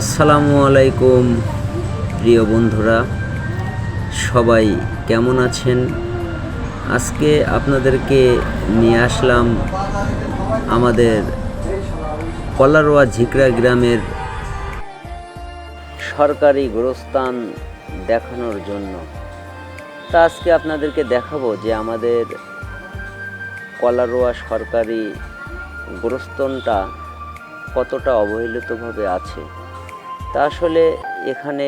আসসালামু আলাইকুম, প্রিয় বন্ধুরা। সবাই কেমন আছেন? আজকে আপনাদেরকে নিয়ে আসলাম আমাদের কলারোয়া ঝিকরা গ্রামের সরকারি গোরস্থান দেখানোর জন্য। তা আজকে আপনাদেরকে দেখাবো যে আমাদের কলারোয়া সরকারি গোরস্থানটা কতটা অবহেলিতভাবে আছে। তা আসলে এখানে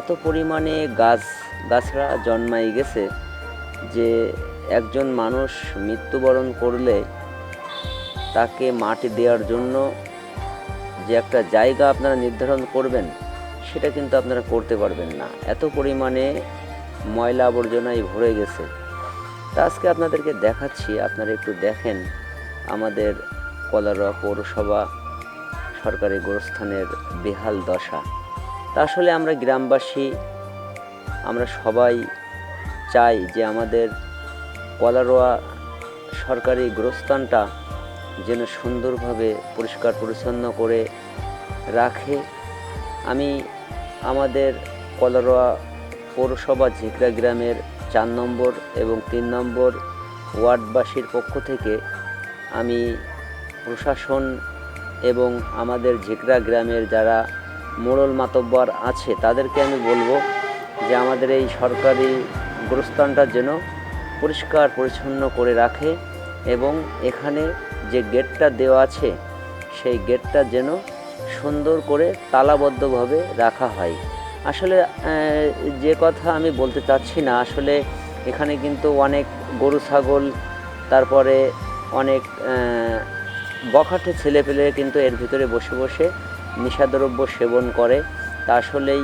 এত পরিমাণে গাছ, গাছরা জন্মাই গেছে যে একজন মানুষ মৃত্যুবরণ করলে তাকে মাটি দেওয়ার জন্য যে একটা জায়গা আপনারা নির্ধারণ করবেন, সেটা কিন্তু আপনারা করতে পারবেন না। এত পরিমাণে ময়লা আবর্জনায় ভরে গেছে। তা আজকে আপনাদেরকে দেখাচ্ছি, আপনারা একটু দেখেন আমাদের কলারোয়া পৌরসভা সরকারি গোরস্থানের বেহাল দশা। তা আসলে আমরা গ্রামবাসী, আমরা সবাই চাই যে আমাদের কলারোয়া সরকারি গোরস্থানটা যেন সুন্দরভাবে পরিষ্কার পরিচ্ছন্ন করে রাখে। আমি আমাদের কলারোয়া পৌরসভা ঝিকরা গ্রামের চার নম্বর এবং তিন নম্বর ওয়ার্ডবাসীর পক্ষ থেকে আমি প্রশাসন এবং আমাদের ঝিকরা গ্রামের যারা মোড়ল মাতব্বর আছে, তাদেরকে আমি বলব যে আমাদের এই সরকারি গোরস্থানটা যেন পরিষ্কার পরিচ্ছন্ন করে রাখে এবং এখানে যে গেটটা দেওয়া আছে, সেই গেটটা যেন সুন্দর করে তালাবদ্ধভাবে রাখা হয়। আসলে যে কথা আমি বলতে চাচ্ছি না, আসলে এখানে কিন্তু অনেক গরু, ছাগল, তারপরে অনেক বখাটে ছেলেপেলে কিন্তু এর ভিতরে বসে বসে নিশাদ্রব্য সেবন করে। তা আসলেই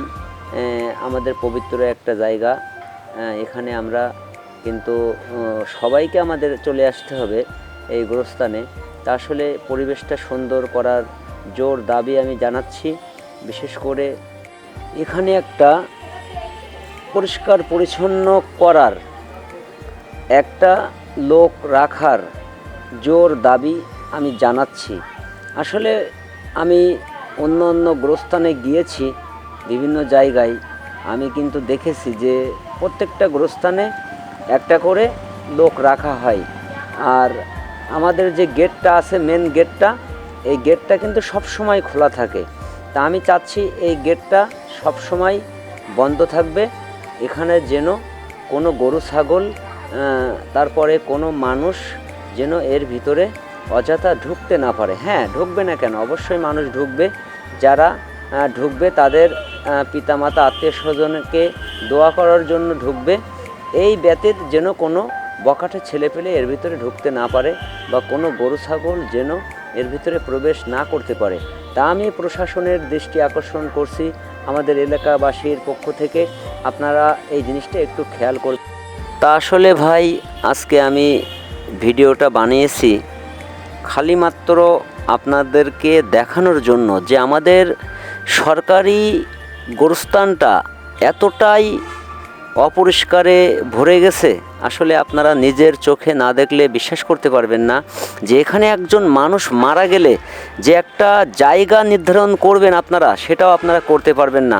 আমাদের পবিত্র একটা জায়গা। এখানে আমরা কিন্তু সবাইকে আমাদের চলে আসতে হবে এই গোরস্থানে। তা আসলে পরিবেশটা সুন্দর করার জোর দাবি আমি জানাচ্ছি। বিশেষ করে এখানে একটা পরিষ্কার পরিচ্ছন্ন করার, একটা লোক রাখার জোর দাবি আমি জানাচ্ছি। আসলে আমি অন্য অন্য গ্রস্থানে গিয়েছি, বিভিন্ন জায়গায়। আমি কিন্তু দেখেছি যে প্রত্যেকটা গ্রস্থানে একটা করে লোক রাখা হয়। আর আমাদের যে গেটটা আছে মেন গেটটা, এই গেটটা কিন্তু সব সময় খোলা থাকে। তা আমি চাচ্ছি এই গেটটা সব সময় বন্ধ থাকবে। এখানে যেন কোনো গরু, ছাগল তারপরে কোনো মানুষ যেন এর ভিতরে অযথা ঢুকতে না পারে। হ্যাঁ ঢুকবে না কেন? অবশ্যই মানুষ ঢুকবে। যারা ঢুকবে তাদের পিতামাতা, আত্মীয় স্বজনকে দোয়া করার জন্য ঢুকবে। এই ব্যতীত যেন কোনো বকাটে ছেলেপেলে এর ভিতরে ঢুকতে না পারে বা কোনো গরু, ছাগল যেন এর ভিতরে প্রবেশ না করতে পারে। তা আমি প্রশাসনের দৃষ্টি আকর্ষণ করছি। আমাদের এলাকাবাসীর পক্ষ থেকে আপনারা এই জিনিসটা একটু খেয়াল করবেন তা আসলে ভাই, আজকে আমি ভিডিওটা বানিয়েছি। খালি মাত্র আপনাদেরকে দেখানোর জন্য যে আমাদের সরকারি গোরস্থানটা এতটাই অপরিষ্কারে ভরে গেছে, আসলে আপনারা নিজের চোখে না দেখলে বিশ্বাস করতে পারবেন না যে এখানে একজন মানুষ মারা গেলে যে একটা জায়গা নির্ধারণ করবেন আপনারা, সেটাও আপনারা করতে পারবেন না।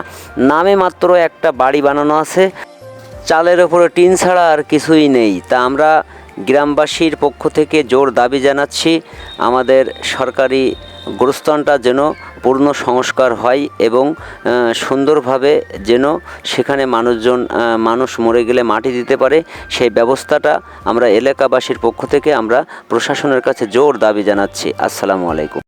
নামে মাত্র একটা বাড়ি বানানো আছে, চালের ওপরে টিন ছাড়া আর কিছুই নেই। তা আমরা গ্রামবাসীর পক্ষ থেকে জোর দাবি জানাচ্ছি, আমাদের সরকারি গোরস্থানটা যেন পূর্ণ সংস্কার হয় এবং সুন্দরভাবে যেন সেখানে মানুষজন মানুষ মরে গেলে মাটি দিতে পারে, সেই ব্যবস্থাটা আমরা এলাকাবাসীর পক্ষ থেকে আমরা প্রশাসনের কাছে জোর দাবি জানাচ্ছি। আসসালামু আলাইকুম।